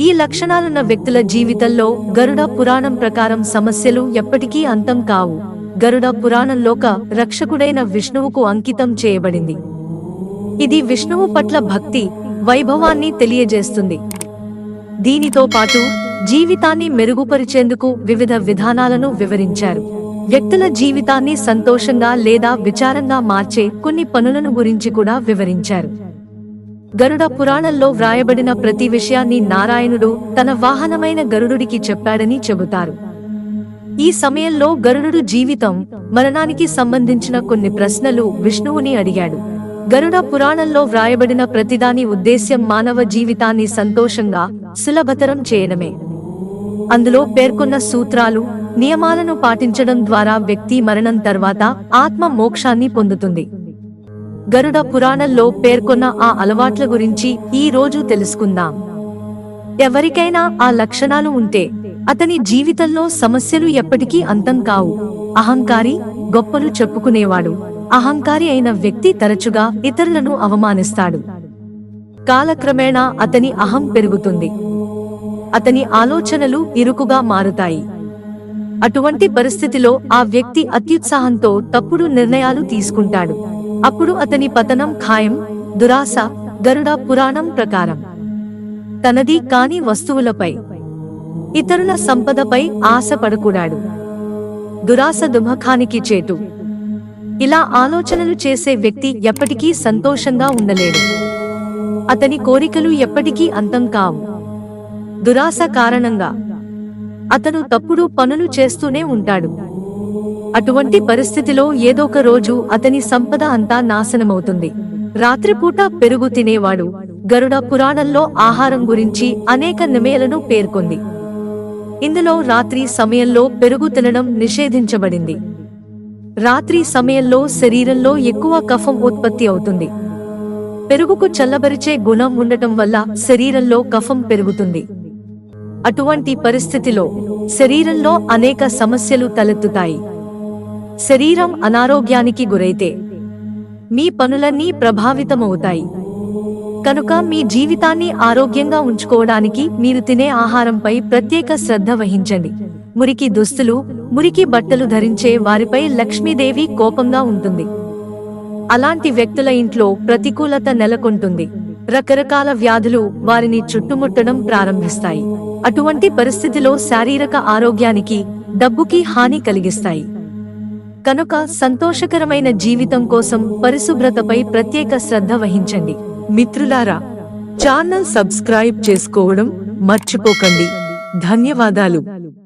ఈ లక్షణాలున్న వ్యక్తుల జీవితంలో గరుడ పురాణం ప్రకారం సమస్యలు ఎప్పటికీ అంతం కావు. గరుడ పురాణంలోక రక్షకుడైన విష్ణువుకు అంకితం చేయబడింది. ఇది విష్ణువు పట్ల భక్తి వైభవాన్ని తెలియజేస్తుంది. దీనితో పాటు జీవితాన్ని మెరుగుపరిచేందుకు వివిధ విధానాలను వివరించారు. వ్యక్తుల జీవితాన్ని సంతోషంగా లేదా విచారంగా మార్చే కొన్ని పనులను గురించి కూడా వివరించారు. గరుడ పురాణంలో వ్రాయబడిన ప్రతి విషయాన్ని నారాయణుడు తన వాహనమైన గరుడుడికి చెప్పాడని చెబుతారు. ఈ సమయంలో గరుడు జీవితం మరణానికి సంబంధించిన కొన్ని ప్రశ్నలు విష్ణువుని అడిగాడు. గరుడ పురాణంలో వ్రాయబడిన ప్రతిదాని ఉద్దేశ్యం మానవ జీవితాన్ని సంతోషంగా సులభతరం చేయడమే. అందులో పేర్కొన్న సూత్రాలు నియమాలను పాటించడం ద్వారా వ్యక్తి మరణం తర్వాత ఆత్మ మోక్షాన్ని పొందుతుంది. గరుడ పురాణంలో పేర్కొన్న ఆ అలవాట్ల గురించి ఈ రోజు తెలుసుకుందాం. ఎవరికైనా ఆ లక్షణాలు ఉంటే అతని జీవితంలో సమస్యలు ఎప్పటికీ అంతం కావు. అహంకారి గొప్పలు చెప్పుకునేవాడు. అహంకారి అయిన వ్యక్తి తరచుగా ఇతరులను అవమానిస్తాడు. కాలక్రమేణా అతని అహం పెరుగుతుంది. అతని ఆలోచనలు ఇరుకుగా మారుతాయి. అటువంటి పరిస్థితిలో ఆ వ్యక్తి అత్యుత్సాహంతో తప్పుడు నిర్ణయాలు తీసుకుంటాడు. అప్పుడు అతని పతనం ఖాయం దురాశ గరుడ పురాణం ప్రకారం. తనది కాని వస్తువులపై ఇతరుల సంపదపై ఆశ పడకూడాడు. దురాశ దుమఖానికి చేటు. ఇలా ఆలోచనలు చేసే వ్యక్తి ఎప్పటికీ సంతోషంగా ఉండలేడు. అతని కోరికలు ఎప్పటికీ అంతం కావు. దురాశ కారణంగా అతను తప్పుడు పనులు చేస్తూనే ఉంటాడు. అటువంటి పరిస్థితిలో ఏదొక రోజు అతని సంపద అంతా నాశనమవుతుంది. రాత్రిపూట పెరుగు తినేవాడు గరుడ పురాణంలో ఆహారం గురించి అనేక నిమేలను పేర్కొంది. ఇందులో రాత్రి సమయంలో పెరుగు తినడం నిషేధించబడింది. రాత్రి సమయంలో శరీరంలో ఎక్కువ కఫం ఉత్పత్తి అవుతుంది. పెరుగుకు చల్లబరిచే గుణం ఉండటం వల్ల శరీరంలో కఫం పెరుగుతుంది. అటువంటి పరిస్థితిలో శరీరంలో అనేక సమస్యలు తలెత్తుతాయి. శరీరం అనారోగ్యానికి గురైతే మీ పనులన్నీ ప్రభావితమవుతాయి. కనుక మీ జీవితాన్ని ఆరోగ్యంగా ఉంచుకోవడానికి మీరు తినే ఆహారంపై ప్రత్యేక శ్రద్ధ వహించండి. మురికి దుస్తులు మురికి బట్టలు ధరించే వారిపై లక్ష్మీదేవి కోపంగా ఉంటుంది. అలాంటి వ్యక్తుల ఇంట్లో ప్రతికూలత నెలకొంటుంది. రకరకాల వ్యాధులు వారిని చుట్టుముట్టడం ప్రారంభిస్తాయి. అటువంటి పరిస్థితిలో శారీరక ఆరోగ్యానికి డబ్బుకి హాని కలిగిస్తాయి. కనుక సంతోషకరమైన జీవితం కోసం పరిశుభ్రతపై ప్రత్యేక శ్రద్ధ వహించండి. మిత్రులారా ఛానల్ సబ్స్క్రైబ్ చేసుకోవడం మర్చిపోకండి. ధన్యవాదాలు.